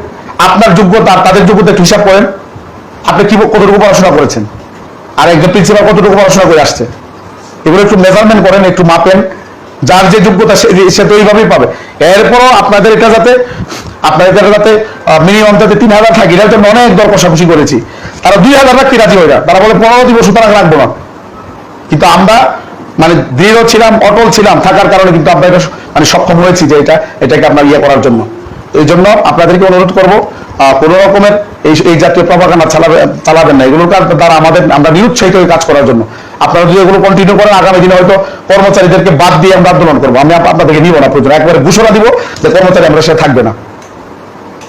আপনার যোগ্যতা তাদের যোগ্যতা একটু হিসাব করেন। আপনি কি কতটুকু পড়াশোনা করেছেন? আর একজন প্রিন্সিপাল কতটুকু পড়াশোনা করে আসছে? এগুলো একটু মেজারমেন্ট করেন, একটু মাপেন। যার যে যোগ্যতা সে তো এইভাবেই পাবে। এরপরও আপনাদের এটা যাতে আপনাদের এটা যাতে মিনিমাম যাতে তিন হাজার থাকি এটার জন্য অনেক দর কষাকষি করেছি। তারা দুই হাজার রাখতে রাজি হয়ে যায় তারা বলে পনেরো দিবস সুতরাং রাখব না। কিন্তু আমরা মানে দৃঢ় ছিলাম অটল ছিলাম থাকার কারণে কিন্তু আমরা এটা মানে সক্ষম হয়েছি যে এটা এটাকে আপনার ইয়ে করার জন্য। এই জন্য আপনাদেরকে অনুরোধ করব কোনো রকমের এই এই জাতীয় প্রভাকানা চালাবে চালাবেন না। এগুলোর কার- দ্বারা আমাদের আমরা নিরুৎসাহিত হয়ে কাজ করার জন্য। আপনারা যদি এগুলো কন্টিনিউ করেন আগামী দিনে হয়তো কর্মচারীদেরকে বাদ দিয়ে আমরা আন্দোলন করব। আমি আপ- আপনাদেরকে নিব না প্রয়োজন। একবারে ঘোষণা দিব যে কর্মচারী আমরা সে থাকবে না।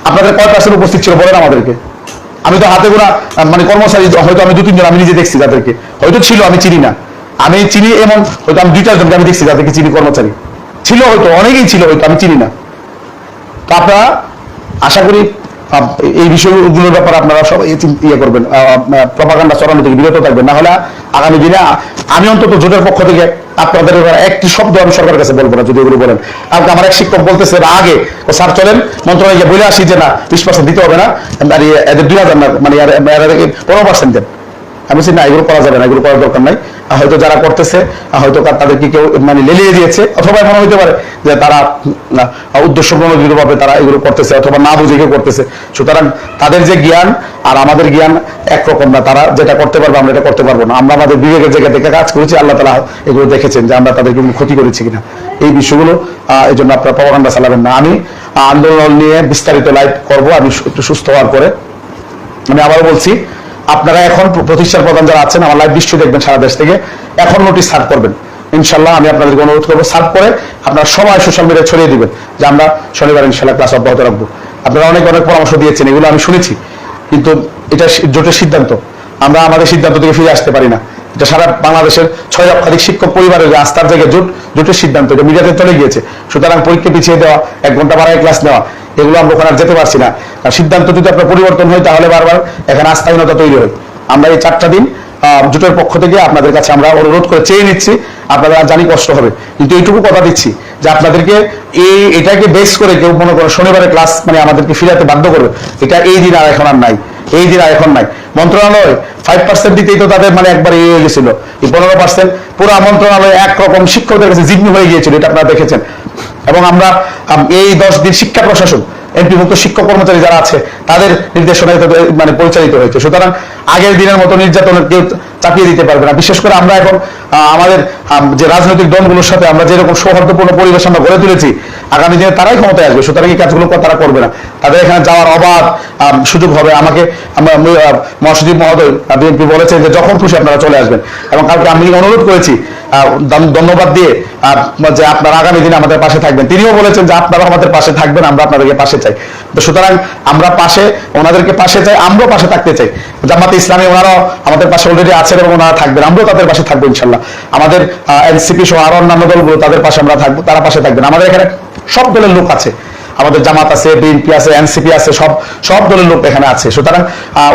আপনাদের কয় পার্সেন্ট উপস্থিত ছিল বলেন আমাদেরকে? আমি তো হাতে আহ, মানে কর্মচারী হয়তো আমি দু তিনজন আমি নিজে দেখছি যাদেরকে হয়তো ছিল আমি চিনি না। আমি চিনি এবং হয়তো আমি দুই চারজনকে আমি দেখছি যাদেরকে চিনি কর্মচারী ছিল হয়তো অনেকেই ছিল হয়তো আমি চিনি না তো আপনারা আশা করি এই বিষয়গুলোর ব্যাপারে আপনারা সব ইয়ে করবেন প্রপাগান্ডা চড়ানো থেকে বিরত থাকবেন না হলে আগামী দিনে আমি অন্তত জোটের পক্ষ থেকে আপনাদের একটি শব্দ আমি সরকারের কাছে বলব না যদি এগুলো বলেন কালকে আমার এক শিক্ষক বলতেছে আগে ও স্যার চলেন মন্ত্রণালয়ে বলে আসি যে না বিশ পার্সেন্ট দিতে হবে না আর এদের দুই হাজার না মানে পনেরো পার্সেন্ট দেন আমি বলছি না এগুলো করা যাবে না এগুলো করার দরকার নাই হয়তো যারা করতেছে হয়তো তাদেরকে কেউ মানে লেলিয়ে দিয়েছে অথবা এমন হইতে পারে যে তারা উম, উদ্দেশ্য প্রণোদিত ভাবে তারা এগুলো করতেছে অথবা না বুঝে কেউ করতেছে। সুতরাং তাদের যে জ্ঞান আর আমাদের জ্ঞান একরকম না। তারা যেটা করতে পারবে আমরা এটা করতে পারব না। আমরা আমাদের বিবেকের জায়গা থেকে কাজ করেছি আল্লাহ তালা এগুলো দেখেছেন যে আমরা তাদেরকে ক্ষতি করেছি কিনা। এই বিষয়গুলো এই জন্য আপনারা প্রপাগান্ডা চালাবেন না। আমি আন্দোলন নিয়ে বিস্তারিত লাইভ করব। আমি একটু সুস্থ হওয়ার পরে। আমি আবারও বলছি আপনারা এখন প্রতিষ্ঠার প্রধান যারা আছেন, আমার লাইভ নিশ্চয়ই দেখবেন সারা দেশ থেকে। এখন নোটিশ সার্ভ করবেন। ইনশাল্লাহ আমি আপনাদেরকে অনুরোধ করব সার্ভ করে আপনারা সবাই সোশ্যাল মিডিয়ায় ছড়িয়ে দিবেন, যে আমরা শনিবার ইনশাল্লাহ ক্লাস অব্যাহত রাখব। আপনারা অনেক অনেক পরামর্শ দিয়েছেন, এগুলো আমি শুনেছি। কিন্তু এটা জোটের সিদ্ধান্ত। আমরা আমাদের সিদ্ধান্ত থেকে ফিরে আসতে পারি না। এটা সারা বাংলাদেশের ছয় লক্ষাধিক শিক্ষক পরিবারের যে আস্থার জায়গায় জোট জোটের সিদ্ধান্ত। এটা মিডিয়াতে চলে গিয়েছে। সুতরাং পরীক্ষা পিছিয়ে দেওয়া, এক ঘণ্টা বাড়ায় ক্লাস নেওয়া এগুলো আমরা ওখানে যেতে পারছি না। আর সিদ্ধান্ত যদি আপনার পরিবর্তন হয়, তাহলে বারবার এখানে আস্থাহীনতা তৈরি হয়। আমরা এই চারটা দিন জোটের পক্ষ থেকে আপনাদের কাছে আমরা অনুরোধ করে চেয়ে নিচ্ছি, আপনাদের আর জানি কষ্ট হবে। কিন্তু এইটুকু কথা দিচ্ছি, যে আপনাদেরকে এই, এটাকে বেস করে কেউ মনে করো শনিবারে ক্লাস মানে আমাদেরকে ফিরাতে বাধ্য করবে। এটা এই দিন আর এখন আর নাই। এই দিন এখন নাই। মন্ত্রণালয় ফাইভ পার্সেন্ট দিতেই তো তাদের মানে একবার ইয়ে হয়ে গেছিল। এই পনেরো পার্সেন্ট পুরো মন্ত্রণালয় একরকম শিক্ষকদের কাছে জিম্মি হয়ে গিয়েছিল, এটা আপনারা দেখেছেন। এবং আমরা এই দশ দিন শিক্ষা প্রশাসন, এমপিভুক্ত শিক্ষক কর্মচারী যারা আছে, তাদের নির্দেশনায় তাদের মানে পরিচালিত হয়েছে। সুতরাং আগের দিনের মতো নির্যাতন কেউ চাপিয়ে দিতে পারবে না। বিশেষ করে আমরা এখন আমাদের যে রাজনৈতিক দলগুলোর সাথে আমরা যেরকম সৌহার্দ্যপূর্ণ পরিবেশ আমরা গড়ে তুলেছি আগামী দিনে তারাই ক্ষমতায় আসবে, সুতরাং এই কাজগুলো তারা করবে না। তাদের এখানে যাওয়ার অবাধ সুযোগ হবে। আমাকে মহাসচিব মহোদয় বিএনপি বলেছেন যে যখন খুশি আপনারা চলে আসবেন। এবং কালকে আমি অনুরোধ করেছি ধন্যবাদ দিয়ে যে আপনারা আগামী দিনে আমাদের পাশে থাকবেন। তিনিও বলেছেন যে আপনারা আমাদের পাশে থাকবেন, আমরা আপনাদেরকে পাশে চাই। তো সুতরাং আমরা পাশে, ওনাদেরকে পাশে চাই, আমরাও পাশে থাকতে চাই। জামাতে ইসলামী, ওনারাও আমাদের পাশে অলরেডি আছেন এবং ওনারা থাকবেন, আমরাও তাদের পাশে থাকব ইনশাল্লাহ। আমাদের এনসিপি সহ আরও অন্যান্য দলগুলো তাদের পাশে আমরা থাকব, তারা পাশে থাকবেন। আমাদের এখানে সব দলের লোক আছে। আমাদের জামাত আছে, বিএনপি আছে, এনসিপি আছে, সব সব দলের লোক এখানে আছে। সুতরাং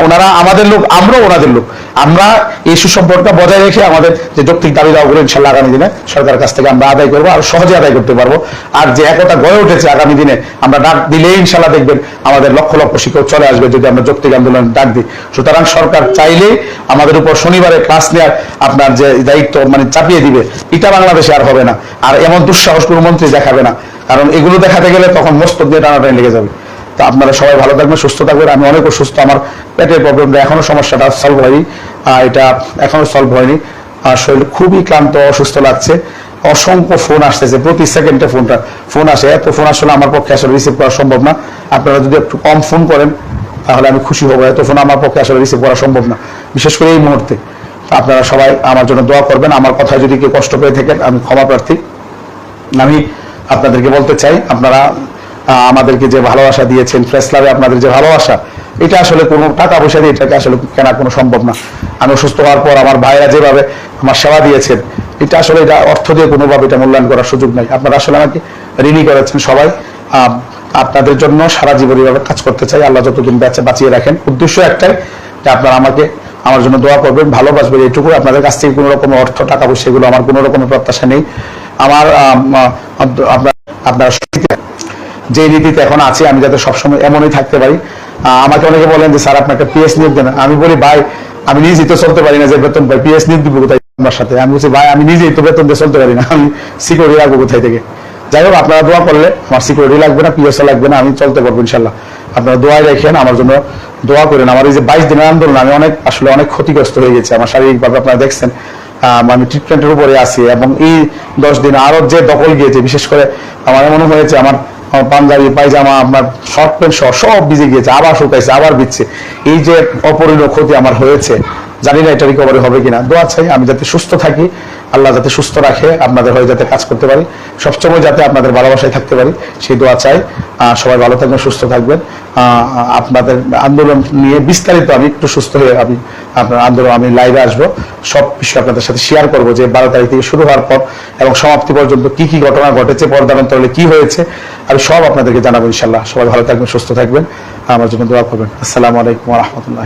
ওনারা আমাদের লোক, আমরাও ওনাদের লোক। আমরা এই সুসম্পর্কটা বজায় রেখে আমাদের যে যৌক্তিক দাবি দাওয়াগুলো ইনশাল্লাহ আগামী দিনে সরকারের কাছ থেকে আমরা আদায় করব আর সহজে আদায় করতে পারব। আর যে একতা গড়ে উঠেছে আগামী দিনে, আমরা ডাক দিলেই ইনশাল্লাহ দেখবেন আমাদের লক্ষ লক্ষ শিক্ষক চলে আসবে যদি আমরা যৌক্তিক আন্দোলন ডাক দিই। সুতরাং সরকার চাইলে আমাদের উপর শনিবারে ক্লাস নেওয়ার আপনার যে দায়িত্ব মানে চাপিয়ে দিবে, এটা বাংলাদেশে আর হবে না। আর এমন দুঃসাহস কোনো মন্ত্রী দেখাবে না। কারণ এগুলো দেখাতে গেলে তখন মস্তক দিয়ে টানাটানি লেগে যাবে। তো আপনারা সবাই ভালো থাকবেন, সুস্থ থাকবেন। আমি অনেক অসুস্থ, আমার পেটের প্রবলেমটা এখনও সমস্যাটা সলভ হয়নি। এটা এখনও সলভ হয়নি। আর শরীর খুবই ক্লান্ত, অসুস্থ লাগছে। অসংখ্য ফোন আসতেছে, প্রতি সেকেন্ডে ফোনটা ফোন আসে। এত ফোন আসলে আমার পক্ষে আসলে রিসিভ করা সম্ভব না। আপনারা যদি একটু কম ফোন করেন, তাহলে আমি খুশি হব। এত ফোন আমার পক্ষে আসলে রিসিভ করা সম্ভব না। বিশেষ করে এই মুহূর্তে। আপনারা সবাই আমার জন্য দোয়া করবেন। আমার কথায় যদি কেউ কষ্ট পেয়ে থাকেন, আমি ক্ষমা প্রার্থী। আমি আপনাদেরকে বলতে চাই, আপনারা আমাদেরকে যে ভালোবাসা দিয়েছেন প্রেস আপনাদের যে ভালোবাসা, এটা আসলে কোনো টাকা পয়সা দিয়ে এটাকে আসলে কেনা কোনো সম্ভব না। আমি অসুস্থ হওয়ার পর আমার ভাইরা যেভাবে আমার সেবা দিয়েছেন, এটা আসলে এটা অর্থ দিয়ে কোনোভাবে এটা মূল্যায়ন করার সুযোগ নাই। আপনারা আসলে আমাকে ঋণী করেছেন সবাই। আপনাদের জন্য সারা জীবন এইভাবে কাজ করতে চাই, আল্লাহ যতদিন বেঁচে, বাঁচিয়ে রাখেন। উদ্দেশ্য একটাই যে আপনারা আমাকে, আমার জন্য দোয়া করবেন, ভালোবাসবেন, এইটুকু। আপনাদের কাছ থেকে কোনো রকম অর্থ টাকা পয়সা এগুলো আমার কোনো রকমের প্রত্যাশা নেই। আমার আপনার যে নীতিতে এখন আছে, আমি যাতে সবসময় এমনই থাকতে পারি। আমাকে অনেকে বলেন যে, স্যার, আপনাকে পিএস নিয়োগ দেন আমি বলি, ভাই, আমি নিজেই তো চলতে পারি না যে বেতন পাই পিএস নিয়োগ দিব কোথায় আমার সাথে? আমি বলছি, ভাই, আমি নিজেই তো বেতন দিয়ে চলতে পারি না। আমি সিকিউরিটি রাখব কোথায় থেকে? যাই হোক, আপনারা দোয়া করলে, আমার সিকিউরিটি লাগবে না পিএসও লাগবে না, আমি চলতে পারব ইনশাল্লাহ আপনারা দোয়াই রেখেন, আমার জন্য দোয়া করেন। আমার এই যে বাইশ দিনের আন্দোলন, আমি অনেক, আসলে অনেক ক্ষতিগ্রস্ত হয়ে গেছে। আমার শারীরিকভাবে আপনারা দেখছেন। আমি ট্রিটমেন্টের উপরে আছি এবং এই দশ দিন আরও যে দখল গিয়েছে, বিশেষ করে আমার এমন হয়েছে, আমার আমার পাঞ্জাবি, পায়জামা, আপনার শর্ট প্যান্ট সহ সব ভিজে গিয়েছে, আবার শুকাইছে, আবার বিচ্ছে এই যে অপরিণ ক্ষতি আমার হয়েছে, জানি না এটা রিকভারি হবে কিনা। দোয়া চাই আমি যাতে সুস্থ থাকি আল্লাহ যাতে সুস্থ রাখে, আপনাদের হয়ে যাতে কাজ করতে পারি। সবসময় যাতে আপনাদের ভালোবাসায় থাকতে পারি, সেই দোয়া চাই। সবাই ভালো থাকবেন, সুস্থ থাকবেন। আপনাদের আন্দোলন নিয়ে বিস্তারিত আমি একটু সুস্থ হয়ে আমি আপনার আন্দোলন, আমি লাইভে আসব। সব বিষয় আপনাদের সাথে শেয়ার করব যে বারো তারিখ থেকে শুরু হওয়ার পর এবং সমাপ্তি পর্যন্ত কি কি ঘটনা ঘটেছে পর্দার অন্তরালে কি হয়েছে, আমি সব আপনাদেরকে জানাব ইনশাল্লাহ সবাই ভালো থাকবেন, সুস্থ থাকবেন। আমার জন্য দোয়া করবেন। আসসালামু আলাইকুম রহমতুল্লাহ